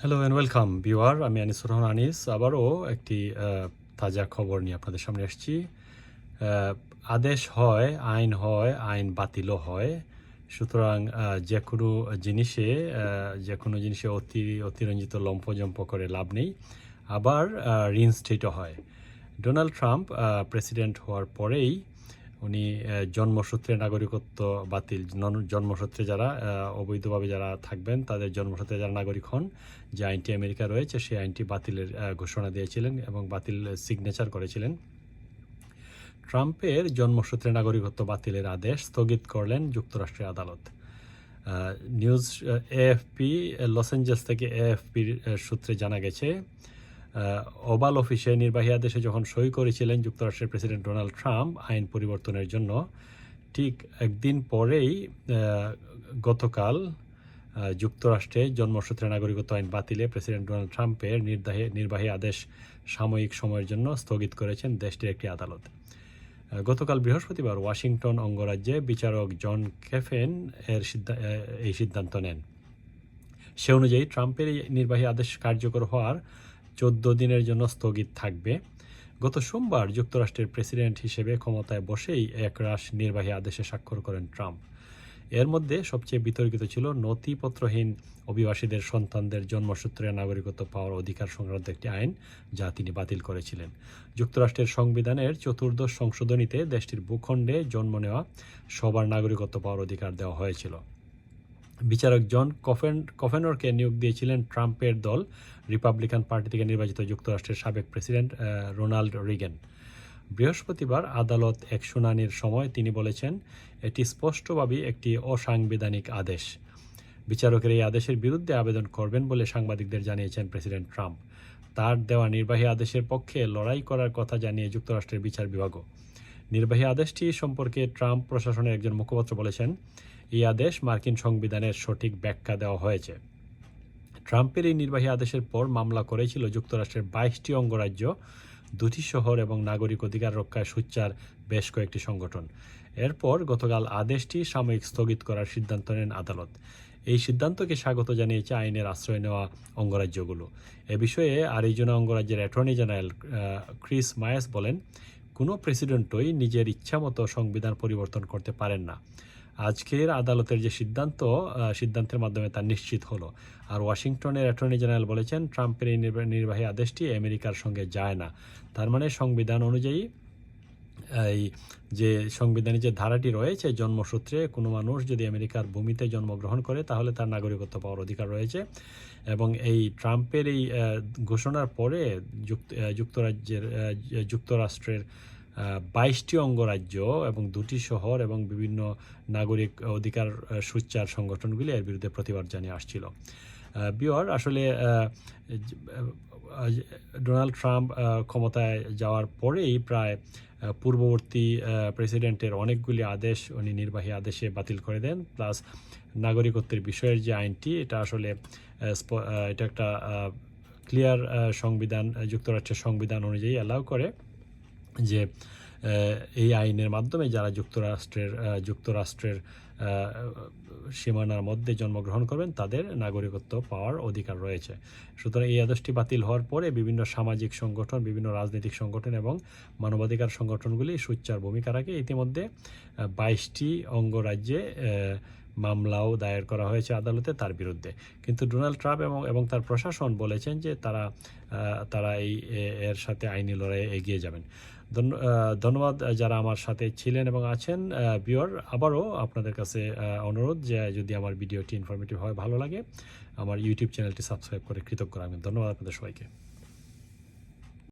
Hello and welcome beware আমি আনিসুর রহমান আনিস। আবারও একটি তাজা খবর নিয়ে আপনাদের সামনে এসেছি আদেশ হয়, আইন হয়, আইন বাতিলও হয়। সুতরাং যে কোনো জিনিসে যে কোনো জিনিসে অতি, অতিরঞ্জিত লম্পজম্প করে লাভ নেই। আবার রিনস্টেটও হয়। ডোনাল্ড ট্রাম্প প্রেসিডেন্ট হওয়ার পরেই উনি জন্মসূত্রে নাগরিকত্ব বাতিল জন্মসূত্রে যারা অবৈধভাবে যারা থাকবেন, তাদের জন্মসূত্রে যারা নাগরিক হন, যে আইনটি আমেরিকা রয়েছে, সেই আইনটি বাতিলের ঘোষণা দিয়েছিলেন এবং বাতিল সিগনেচার করেছিলেন। ট্রাম্পের জন্মসূত্রে নাগরিকত্ব বাতিলের আদেশ স্থগিত করলেন যুক্তরাষ্ট্রের আদালত। নিউজ এএফপি লস অ্যাঞ্জেলস থেকে এএফপির সূত্রে জানা গেছে ওভাল অফিসে নির্বাহী আদেশে যখন সই করেছিলেন যুক্তরাষ্ট্রের প্রেসিডেন্ট ডোনাল্ড ট্রাম্প, আইন পরিবর্তনের জন্য, ঠিক একদিন পরেই গতকাল যুক্তরাষ্ট্রে জন্মসূত্রে নাগরিকত্ব আইন বাতিলে প্রেসিডেন্ট ডোনাল্ড ট্রাম্পের নির্বাহী নির্বাহী আদেশ সাময়িক সময়ের জন্য স্থগিত করেছেন দেশটির একটি আদালত। গতকাল বৃহস্পতিবার ওয়াশিংটন অঙ্গরাজ্যে বিচারক জন কেফেন এর এই সিদ্ধান্ত নেন। সে অনুযায়ী ট্রাম্পের নির্বাহী আদেশ কার্যকর হওয়ার চোদ্দ দিনের জন্য স্থগিত থাকবে। গত সোমবার যুক্তরাষ্ট্রের প্রেসিডেন্ট হিসেবে ক্ষমতায় বসেই একরাশ নির্বাহী আদেশে স্বাক্ষর করেন ট্রাম্প। এর মধ্যে সবচেয়ে বিতর্কিত ছিল নথিপত্রহীন অভিবাসীদের সন্তানদের জন্মসূত্রে নাগরিকত্ব পাওয়ার অধিকার সংক্রান্ত একটি আইন যা তিনি বাতিল করেছিলেন। যুক্তরাষ্ট্রের সংবিধানের চতুর্দশ সংশোধনীতে দেশটির ভূখণ্ডে জন্ম নেওয়া সবার নাগরিকত্ব পাওয়ার অধিকার দেওয়া হয়েছিল। বিচারক জন কফেন, কফেনরকে নিয়োগ দিয়েছিলেন ট্রাম্পের দল, রিপাবলিকান পার্টি থেকে নির্বাচিত যুক্তরাষ্ট্রের সাবেক প্রেসিডেন্ট রোনাল্ড রিগেন। বৃহস্পতিবার আদালত এক শুনানির সময় তিনি বলেছেন, এটি স্পষ্টভাবেই একটি অসাংবিধানিক আদেশ। বিচারকের এই আদেশের বিরুদ্ধে আবেদন করবেন বলে সাংবাদিকদের জানিয়েছেন প্রেসিডেন্ট ট্রাম্প। তার দেওয়া নির্বাহী আদেশের পক্ষে লড়াই করার কথা জানিয়ে যুক্তরাষ্ট্রের বিচার বিভাগও। নির্বাহী আদেশটি সম্পর্কে ট্রাম্প প্রশাসনের একজন মুখপাত্র বলেছেন, এই আদেশ মার্কিন সংবিধানের সঠিক ব্যাখ্যা দেওয়া হয়েছে। ট্রাম্পের এই নির্বাহী আদেশের পর মামলা করেছিল যুক্তরাষ্ট্রের বাইশটি অঙ্গরাজ্য, দুটি শহর এবং নাগরিক অধিকার রক্ষায় সোচ্চার বেশ কয়েকটি সংগঠন। এরপর গতকাল আদেশটি সাময়িক স্থগিত করার সিদ্ধান্ত নেন আদালত। এই সিদ্ধান্তকে স্বাগত জানিয়েছে আইনের আশ্রয় নেওয়া অঙ্গরাজ্যগুলো। এ বিষয়ে আরিজোনা অঙ্গরাজ্যের অ্যাটর্নি জেনারেল ক্রিস মায়াস বলেন কোনো প্রেসিডেন্টই নিজের ইচ্ছামতো সংবিধান পরিবর্তন করতে পারেন না। আজকের আদালতের যে সিদ্ধান্ত সিদ্ধান্তের মাধ্যমে তা নিশ্চিত হলো। আর ওয়াশিংটনের অ্যাটর্নি জেনারেল বলেছেন, ট্রাম্পের এই নির্বাহী আদেশটি আমেরিকার সঙ্গে যায় না। তার মানে সংবিধান অনুযায়ী যে সংবিধানে যে ধারাটি রয়েছে, জন্মসূত্রে কোনো মানুষ যদি আমেরিকার ভূমিতে জন্মগ্রহণ করে, তাহলে তার নাগরিকত্ব পাওয়ার অধিকার রয়েছে। এবং এই ট্রাম্পের এই ঘোষণার পরে যুক্ত যুক্তরাজ্যের যুক্তরাষ্ট্রের বাইশটি অঙ্গরাজ্য এবং দুটি শহর এবং বিভিন্ন নাগরিক অধিকার সোচ্চার সংগঠনগুলি এর বিরুদ্ধে প্রতিবাদ জানিয়ে আসছিল। বিওর আসলে ডোনাল্ড ট্রাম্প ক্ষমতায় যাওয়ার পরেই প্রায় পূর্ববর্তী প্রেসিডেন্টের অনেকগুলি আদেশ উনি নির্বাহী আদেশে বাতিল করে দেন। প্লাস নাগরিকত্বের বিষয়ের যে আইনটি, এটা আসলে এটা একটা ক্লিয়ার সংবিধান যুক্তরাষ্ট্রের সংবিধান অনুযায়ী অ্যালাউ করে যে এই আইনের মাধ্যমে যারা যুক্তরাষ্ট্রের যুক্তরাষ্ট্রের সীমানার মধ্যে জন্মগ্রহণ করবেন, তাদের নাগরিকত্ব পাওয়ার অধিকার রয়েছে। সুতরাং এই আদেশটি বাতিল হওয়ার পরে বিভিন্ন সামাজিক সংগঠন, বিভিন্ন রাজনৈতিক সংগঠন এবং মানবাধিকার সংগঠনগুলি সুচ্চার ভূমিকা রাখে ইতিমধ্যে বাইশটি অঙ্গরাজ্যে মামলাও দায়ের করা হয়েছে আদালতে তার বিরুদ্ধে। কিন্তু ডোনাল্ড ট্রাম্প এবং এবং তার প্রশাসন বলেছেন যে তারা তারা এই এর সাথে আইনি লড়াইয়ে এগিয়ে যাবেন। ধন্য- ধন্যবাদ যারা আমার সাথে ছিলেন এবং আছেন বিওর আবারও আপনাদের কাছে অনুরোধ যে যদি আমার ভিডিওটি ইনফরমেটিভ হয়, ভালো লাগে, আমার ইউটিউব চ্যানেলটি সাবস্ক্রাইব করে কৃতজ্ঞ রাখবেন। ধন্যবাদ আপনাদের সবাইকে।